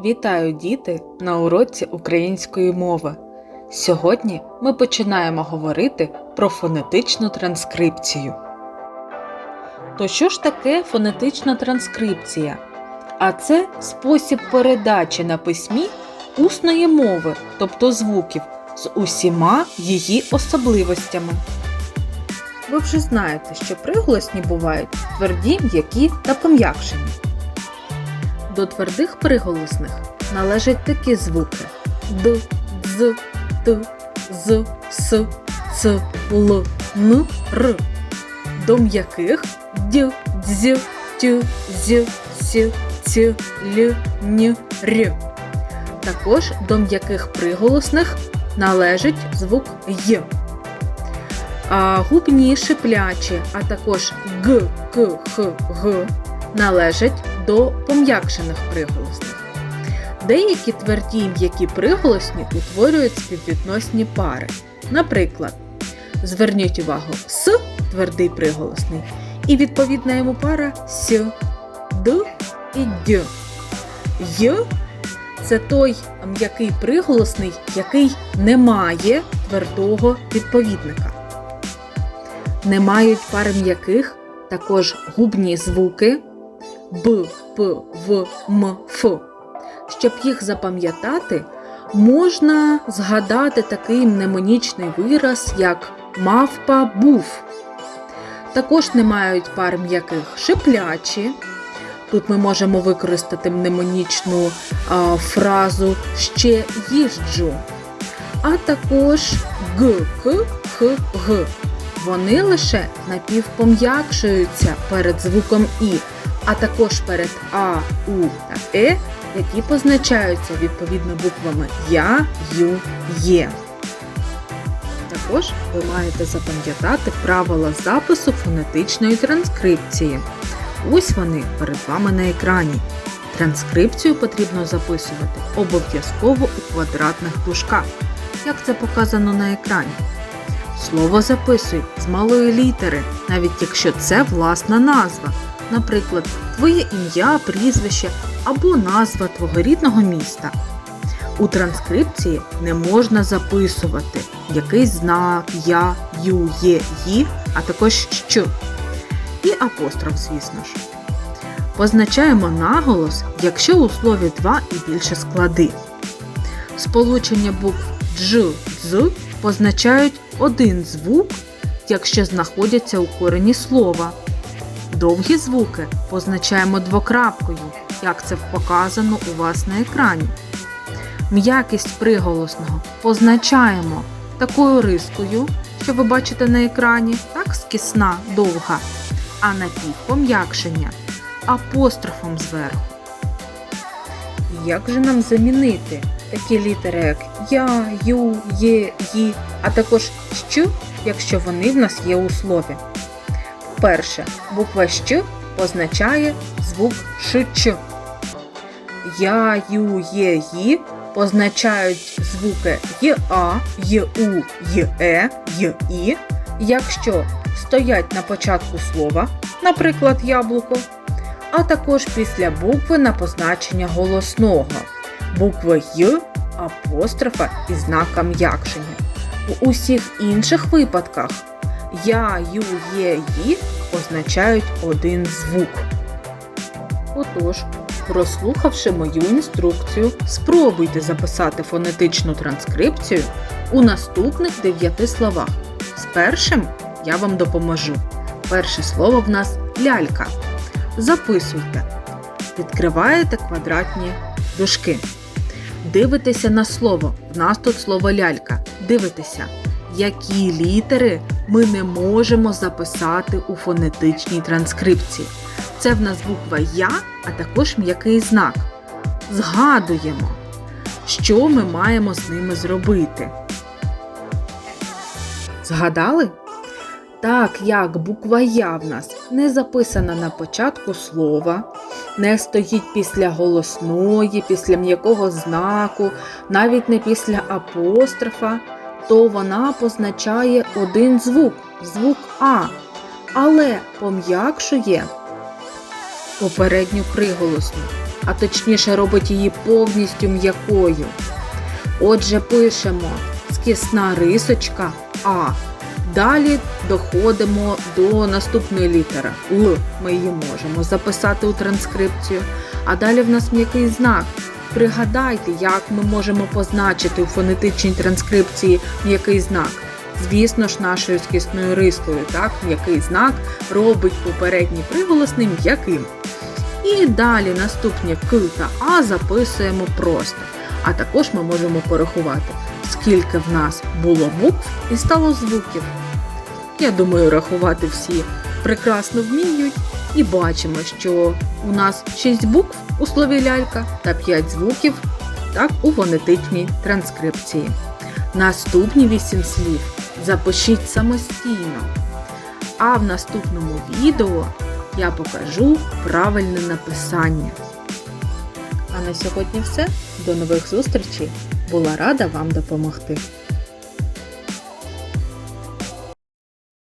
Вітаю діти на уроці української мови. Сьогодні ми починаємо говорити про фонетичну транскрипцію. То що ж таке фонетична транскрипція? А це спосіб передачі на письмі усної мови, тобто звуків, з усіма її особливостями. Ви вже знаєте, що приголосні бувають тверді, м'які та пом'якшені. До твердих приголосних належать такі звуки Д, З, Т, З, С, Ц, Л, Н, Р. До м'яких Д, Дз, Т, З, С, Ц, Л, Н, Р. Також до м'яких приголосних належить звук Й. А губні шиплячі, а також Г, К, Х, Г належать до пом'якшених приголосних. Деякі тверді й м'які приголосні утворюють співвідносні пари. Наприклад, зверніть увагу С твердий приголосний, і відповідна йому пара С, Д і Д. Й це той м'який приголосний, який не має твердого відповідника. Не мають пар м'яких також губні звуки Б, П, В, М, Ф. Щоб їх запам'ятати, можна згадати такий мнемонічний вираз, як мавпа був. Також не мають пар м'яких шиплячі. Тут ми можемо використати мнемонічну а, фразу ще їжджу. А також Г, К, Х, Г. Вони лише напівпом'якшуються перед звуком І, а також перед А, У та Е, які позначаються відповідно буквами Я, Ю, Є. Також ви маєте запам'ятати правила запису фонетичної транскрипції. Ось вони перед вами на екрані. Транскрипцію потрібно записувати обов'язково у квадратних дужках, як це показано на екрані. Слово записуй з малої літери, навіть якщо це власна назва, наприклад, твоє ім'я, прізвище або назва твого рідного міста. У транскрипції не можна записувати якийсь знак я, ю, є, ї, а також що. І апостроф, звісно ж. Позначаємо наголос, якщо у слові два і більше склади. Сполучення букв дж, дз позначають один звук, якщо знаходяться у корені слова. Довгі звуки позначаємо двокрапкою, як це показано у вас на екрані. М'якість приголосного позначаємо такою рискою, що ви бачите на екрані, так скісна, довга, а напівпом'якшення апострофом зверху. Як же нам замінити такі літери, як Я, Ю, Є, Ї, а також Щ, якщо вони в нас є у слові? Перше, буква Щ позначає звук ШЧ. Я, Ю, Є, Ї позначають звуки ЄА, ЄУ, ЄЕ, ЄІ, якщо стоять на початку слова, наприклад, яблуко, а також після букви на позначення голосного, букви Й, апострофа і знака м'якшення. У усіх інших випадках Я, Ю, Є, Ї означають один звук. Отож, прослухавши мою інструкцію, спробуйте записати фонетичну транскрипцію у наступних дев'яти словах. З першим я вам допоможу. Перше слово в нас лялька. Записуйте. Відкриваєте квадратні дужки. Дивитеся на слово. В нас тут слово лялька. Дивитеся, які літери ми не можемо записати у фонетичній транскрипції. Це в нас буква Я, а також м'який знак. Згадуємо, що ми маємо з ними зробити. Згадали? Так як буква Я в нас не записана на початку слова, не стоїть після голосної, після м'якого знаку, навіть не після апострофа, то вона позначає один звук звук А, але пом'якшує попередню приголосну. а точніше робить її повністю м'якою. Отже, пишемо скісна рисочка А. Далі доходимо до наступної літери Л. Ми її можемо записати у транскрипцію. А далі в нас м'який знак. Пригадайте, як ми можемо позначити у фонетичній транскрипції м'який знак. Звісно ж, нашою скісною рискою, так, м'який знак робить попередній приголосний м'яким. І далі наступні К та А записуємо просто. А також ми можемо порахувати, скільки в нас було букв і стало звуків. Я думаю, рахувати всі прекрасно вміють і бачимо, що у нас 6 букв у слові лялька та 5 звуків так, у фонетичній транскрипції. Наступні 8 слів запишіть самостійно. А в наступному відео я покажу правильне написання. А на сьогодні все. До нових зустрічей. Була рада вам допомогти.